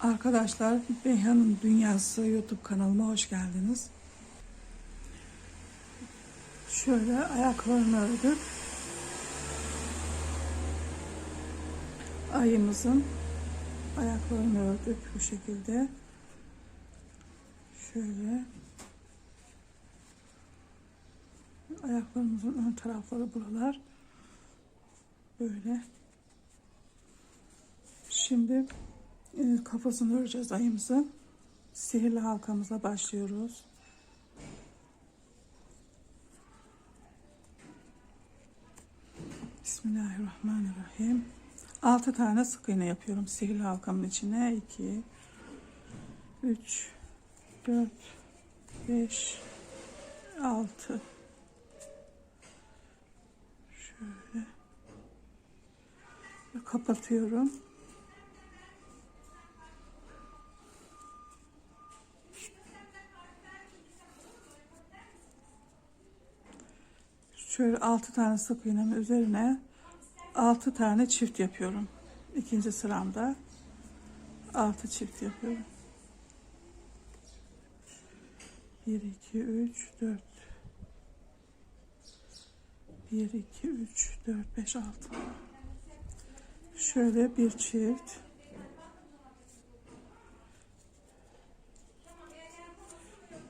Arkadaşlar Beyhan'ın Dünyası YouTube kanalıma hoş geldiniz. Şöyle ayaklarını ördük. Ayımızın ayaklarını ördük bu şekilde. Şöyle. Ayaklarımızın ön tarafları buralar. Böyle. Şimdi kafasını öreceğiz ayımızın. Sihirli halkamıza başlıyoruz. Bismillahirrahmanirrahim. 6 tane sık iğne yapıyorum sihirli halkamın içine. 2 3 4 5 6 Şöyle kapatıyorum. Şöyle 6 tane sık iğnemin üzerine 6 tane çift yapıyorum. İkinci sıramda 6 çift yapıyorum. 1 2 3 4 1 2 3 4 5 6 Şöyle bir çift.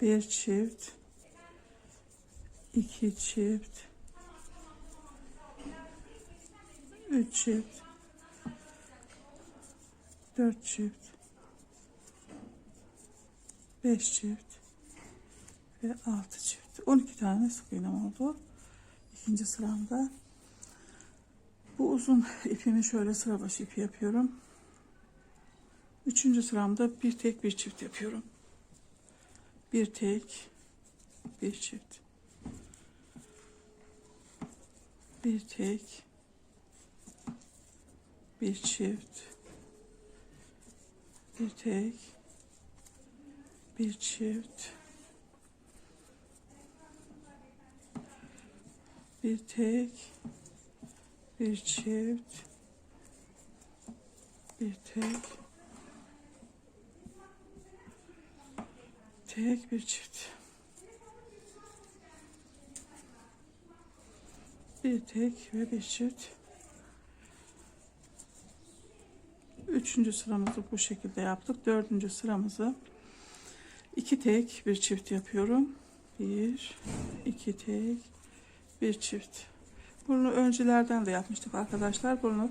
Bir çift. İki çift üç çift. Dört çift. Beş çift. Ve altı çift. 12 tane sık iğnem oldu. İkinci sıramda. Bu uzun ipimi şöyle sıra başı ipi yapıyorum. Üçüncü sıramda bir tek bir çift yapıyorum. Bir tek bir çift. Bir tek bir çift bir tek bir çift bir tek bir çift bir tek tek bir çift. Bir tek ve bir çift üçüncü sıramızı bu şekilde yaptık. Dördüncü sıramızı iki tek bir çift yapıyorum. Bir iki tek bir çift. Bunu öncelerden de yapmıştık arkadaşlar. Bunu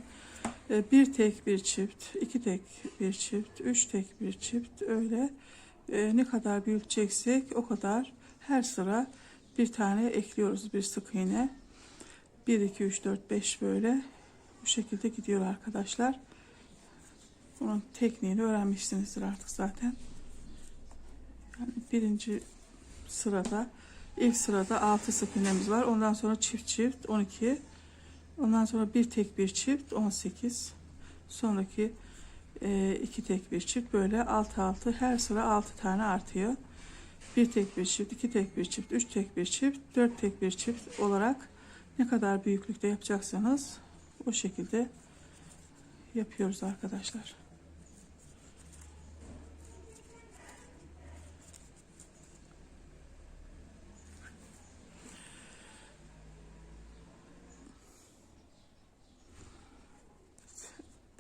e, bir tek bir çift iki tek bir çift üç tek bir çift öyle e, ne kadar büyüteceksek o kadar her sıra bir tane ekliyoruz bir sık iğne. 1 2 3 4 5 böyle bu şekilde gidiyor arkadaşlar bunun tekniğini öğrenmişsinizdir artık zaten. Yani birinci sırada ilk sırada 6 sık iğnemiz var. Ondan sonra çift çift 12 ondan sonra bir tek bir çift 18 sonraki e, iki tek bir çift. Böyle 6 6 her sıra 6 tane artıyor. Bir tek bir çift iki tek bir çift üç tek bir çift dört tek bir çift olarak ne kadar büyüklükte yapacaksanız o şekilde yapıyoruz arkadaşlar.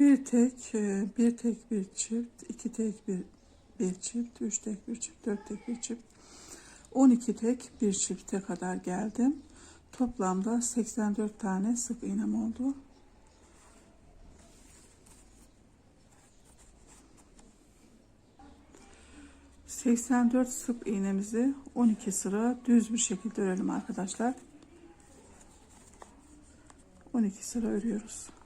Bir tek, e, bir tek bir çift, iki tek bir bir çift, üç tek bir çift, dört tek bir çift, 12 tek bir çifte kadar geldim. Toplamda 84 tane sık iğnem oldu. ...84 sık iğnemizi 12 sıra düz bir şekilde örelim arkadaşlar. 12 sıra örüyoruz.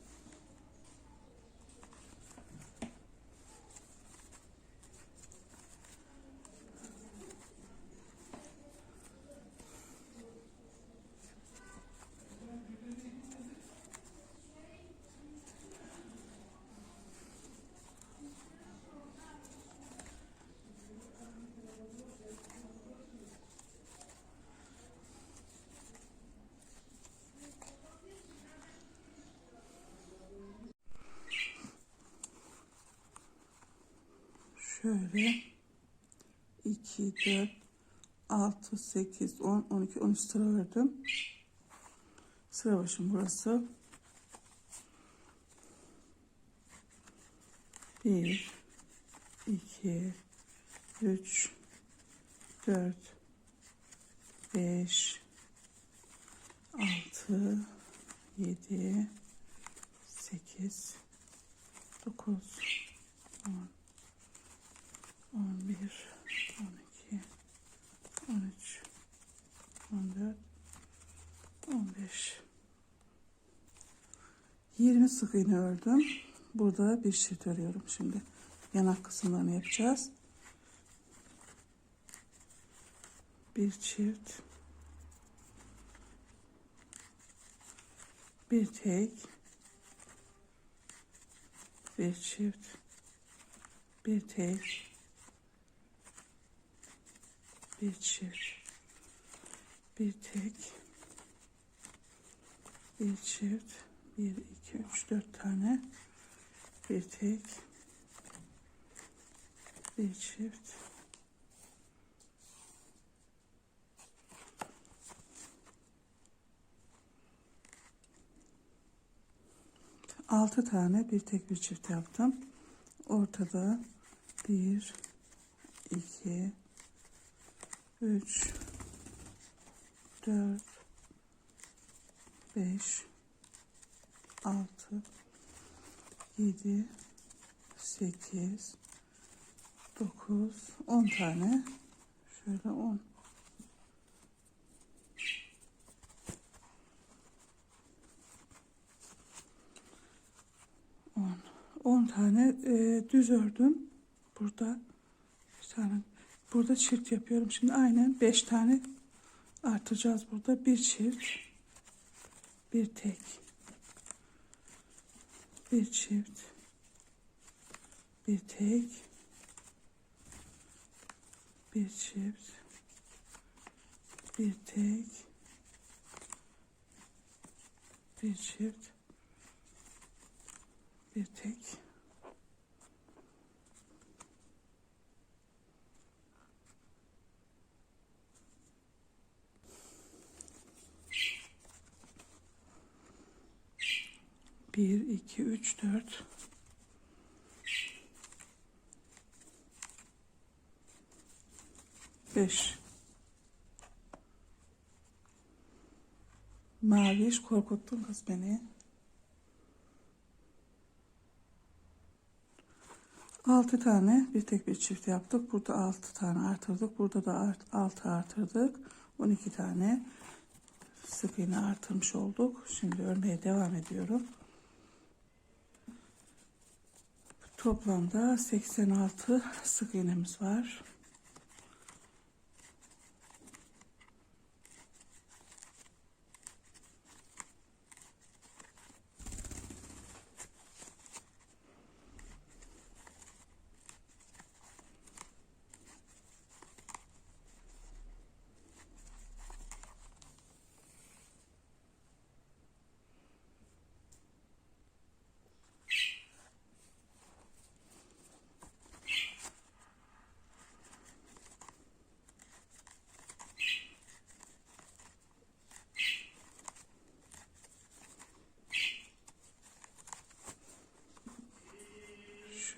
Şöyle 2 4 6 8 10 12 13 sıra ördüm. Sıra başım burası. 1 2 3 4 5 6 7 8 9 10 11 12 13 14 15 20 sık iğne ördüm. Burada bir çift örüyorum şimdi. Yanak kısımlarını yapacağız. Bir çift. Bir tek. Bir çift. Bir tek. Bir çift. Bir tek. Bir çift. Bir, iki, üç, dört tane. Bir tek. Bir çift. Altı tane bir tek bir çift yaptım. Ortada bir, iki, üç, dört, beş, altı, yedi, sekiz, dokuz, on tane. Şöyle on. On. On tane e, düz ördüm. Burada bir tane. Burada çift yapıyorum. Şimdi aynen beş tane artıracağız burada. Bir çift. Bir tek. Bir çift. Bir tek. Bir çift. Bir tek. Bir çift. Bir tek. Bir, iki, üç, dört. Beş. Maviş korkuttun kız beni. Altı tane bir tek bir çift yaptık. Burada altı tane artırdık. Burada da art, altı artırdık. 12 tane sık iğne artırmış olduk. Şimdi örmeye devam ediyorum. Toplamda 86 sık iğnemiz var.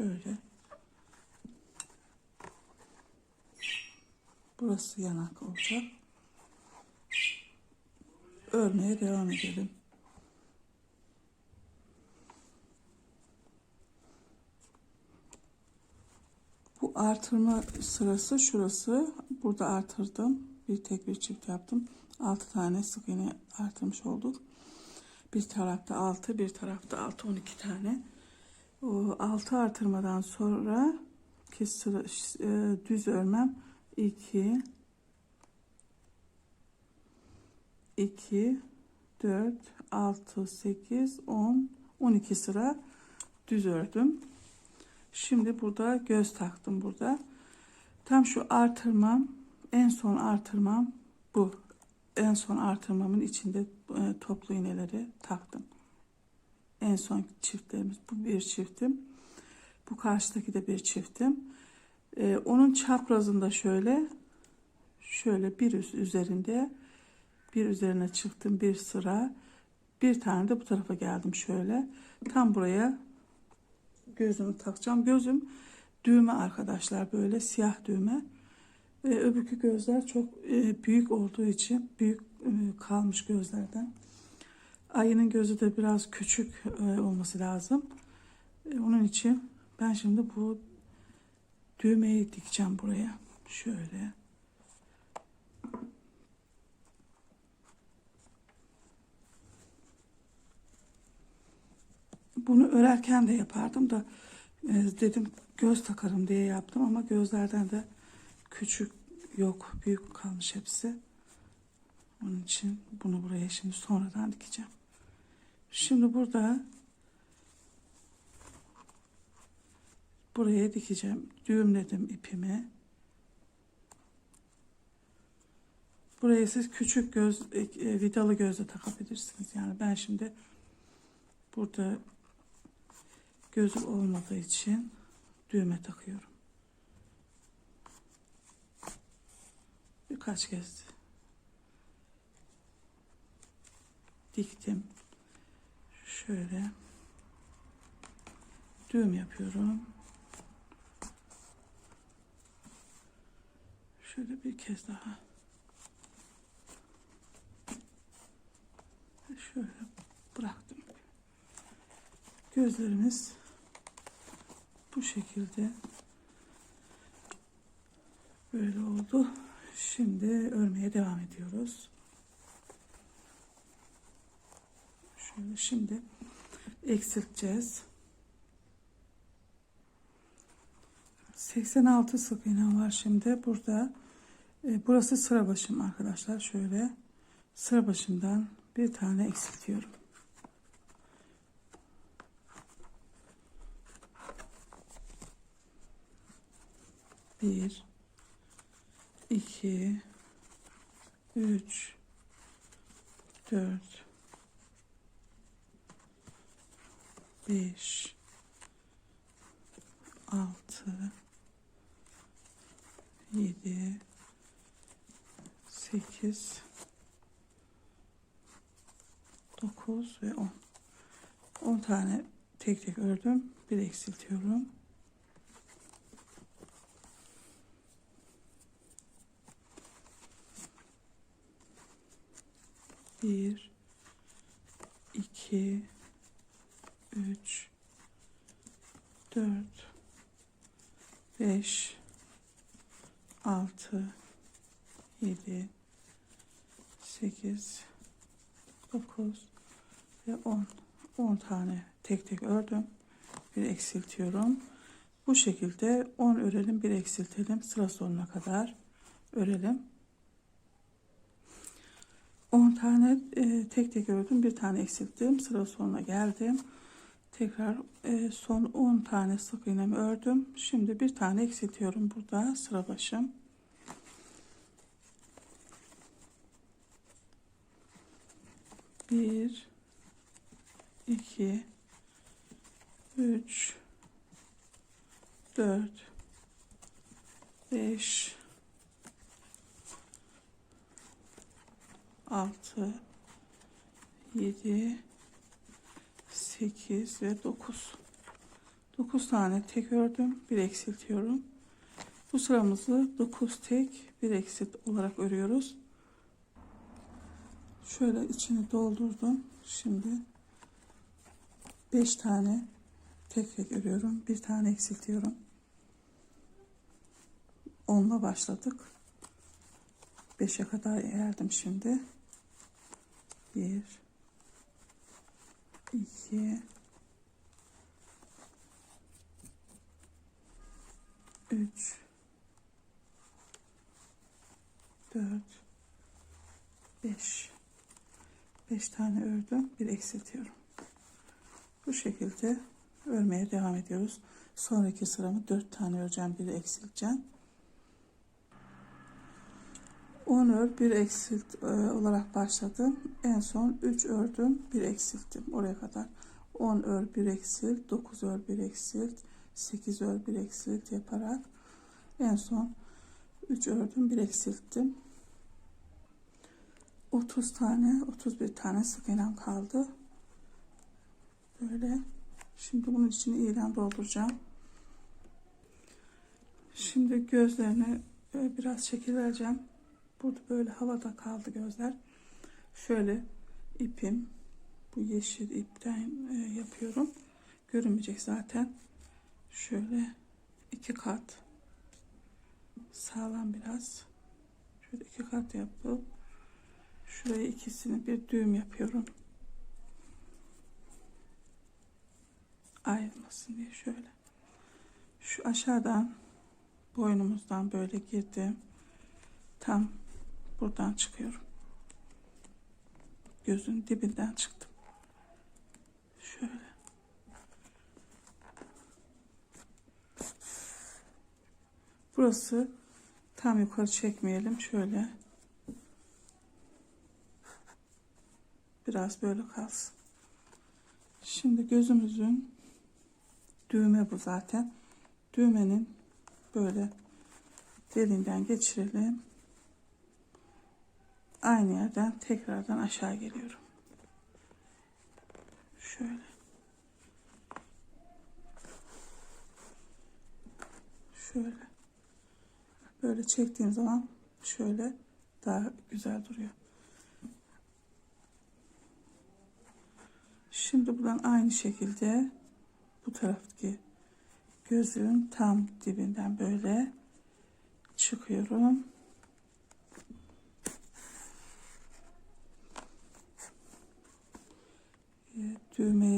Şöyle. Burası yanak olacak. Örmeye devam edelim. Bu artırma sırası şurası. Burada artırdım. Bir tek bir çift yaptım. 6 tane sık iğne artırmış olduk. Bir tarafta 6, bir tarafta 6, 12 tane. O 6 artırmadan sonra sıra, e, düz örmem 2 2 4 6 8 10 12 sıra düz ördüm. Şimdi burada göz taktım burada. Tam şu artırmam en son artırmam bu. En son artırmamın içinde e, toplu iğneleri taktım. En son çiftlerimiz bu bir çiftim. Bu karşıdaki de bir çiftim. Ee, onun çaprazında şöyle şöyle bir üst üzerinde bir üzerine çıktım bir sıra. Bir tane de bu tarafa geldim şöyle. Tam buraya gözümü takacağım. Gözüm düğme arkadaşlar böyle siyah düğme. Ee, öbürkü gözler çok e, büyük olduğu için büyük e, kalmış gözlerden ayının gözü de biraz küçük e, olması lazım E, onun için ben şimdi bu düğmeyi dikeceğim buraya şöyle Bunu örerken de yapardım da e, dedim göz takarım diye yaptım ama gözlerden de küçük yok büyük kalmış hepsi. Onun için bunu buraya şimdi sonradan dikeceğim. Şimdi burada buraya dikeceğim. Düğümledim ipimi. Buraya siz küçük göz e, e, vidalı gözle takabilirsiniz. Yani ben şimdi burada gözüm olmadığı için düğme takıyorum. Birkaç kez diktim. Şöyle düğüm yapıyorum. Şöyle bir kez daha. Şöyle bıraktım. Gözlerimiz bu şekilde böyle oldu. Şimdi örmeye devam ediyoruz. Şöyle şimdi eksilteceğiz. 86 sık iğne var şimdi burada. E, burası sıra başım arkadaşlar. Şöyle sıra başından bir tane eksiltiyorum. Bir, iki, üç, dört, beş, altı, yedi, sekiz, dokuz ve on. On tane tek tek ördüm. Bir eksiltiyorum. Bir, iki, üç, dört, beş, altı, yedi, sekiz, dokuz ve on. On tane tek tek ördüm. Bir eksiltiyorum. Bu şekilde 10 örelim, bir eksiltelim. Sıra sonuna kadar örelim. 10 tane e, tek tek ördüm. Bir tane eksilttim. Sıra sonuna geldim. Tekrar e, son 10 tane sık iğnemi ördüm. Şimdi bir tane eksiltiyorum burada sıra başım. Bir, iki, üç, dört, beş, altı, yedi, sekiz ve dokuz. Dokuz tane tek ördüm. Bir eksiltiyorum. Bu sıramızı dokuz tek bir eksilt olarak örüyoruz. Şöyle içini doldurdum. Şimdi beş tane tek tek örüyorum. Bir tane eksiltiyorum. Onla başladık. Beşe kadar geldim şimdi. Bir, iki, üç, dört, beş. Beş tane ördüm, bir eksiltiyorum. Bu şekilde örmeye devam ediyoruz. Sonraki sıramı dört tane öreceğim, bir eksilteceğim. 10 ör, bir eksilt e, olarak başladım. En son 3 ördüm, bir eksilttim. Oraya kadar 10 ör, bir eksilt, 9 ör, bir eksilt, 8 ör, bir eksilt yaparak En son 3 ördüm, bir eksilttim. 30 tane, 31 tane sık iğnem kaldı. Böyle. Şimdi bunun içine iğne dolduracağım. Şimdi gözlerini e, biraz şekil vereceğim. Burada böyle havada kaldı gözler. Şöyle ipim bu yeşil ipten e, yapıyorum. Görünmeyecek zaten. Şöyle iki kat sağlam biraz. Şöyle iki kat yapıp şuraya ikisini bir düğüm yapıyorum. Ayrılmasın diye şöyle. Şu aşağıdan boynumuzdan böyle girdim. Tam buradan çıkıyorum. Gözün dibinden çıktım. Şöyle. Burası tam yukarı çekmeyelim. Şöyle. Biraz böyle kalsın. Şimdi gözümüzün düğme bu zaten. Düğmenin böyle derinden geçirelim. Aynı yerden tekrardan aşağı geliyorum. Şöyle. Şöyle. Böyle çektiğim zaman şöyle daha güzel duruyor. Şimdi buradan aynı şekilde bu taraftaki gözün tam dibinden böyle çıkıyorum.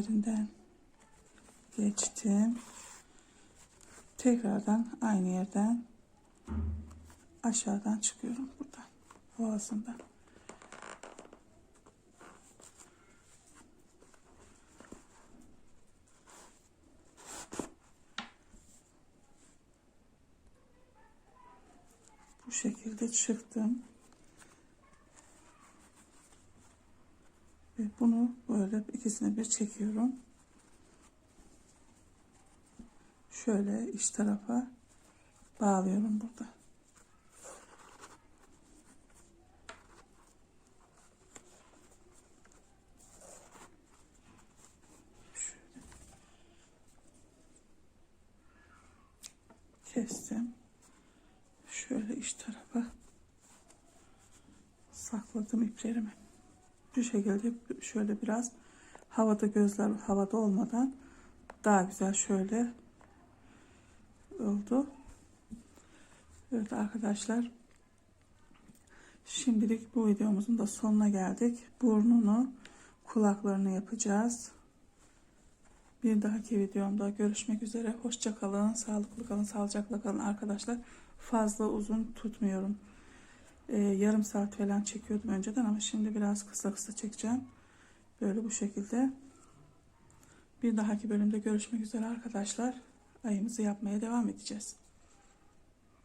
Düğme yerinden geçtim. Tekrardan aynı yerden aşağıdan çıkıyorum buradan boğazından. Bu şekilde çıktım. Ve bunu böyle ikisini bir çekiyorum. Şöyle iç tarafa bağlıyorum burada. Şöyle. Kestim. Şöyle iç tarafa sakladım iplerimi. Bu şekilde şöyle biraz havada gözler havada olmadan daha güzel şöyle oldu. Evet arkadaşlar. Şimdilik bu videomuzun da sonuna geldik. Burnunu, kulaklarını yapacağız. Bir dahaki videomda görüşmek üzere. Hoşça kalın, sağlıklı kalın, sağlıcakla kalın arkadaşlar. Fazla uzun tutmuyorum. Ee, yarım saat falan çekiyordum önceden ama şimdi biraz kısa kısa çekeceğim. Böyle bu şekilde. Bir dahaki bölümde görüşmek üzere arkadaşlar. Ayımızı yapmaya devam edeceğiz.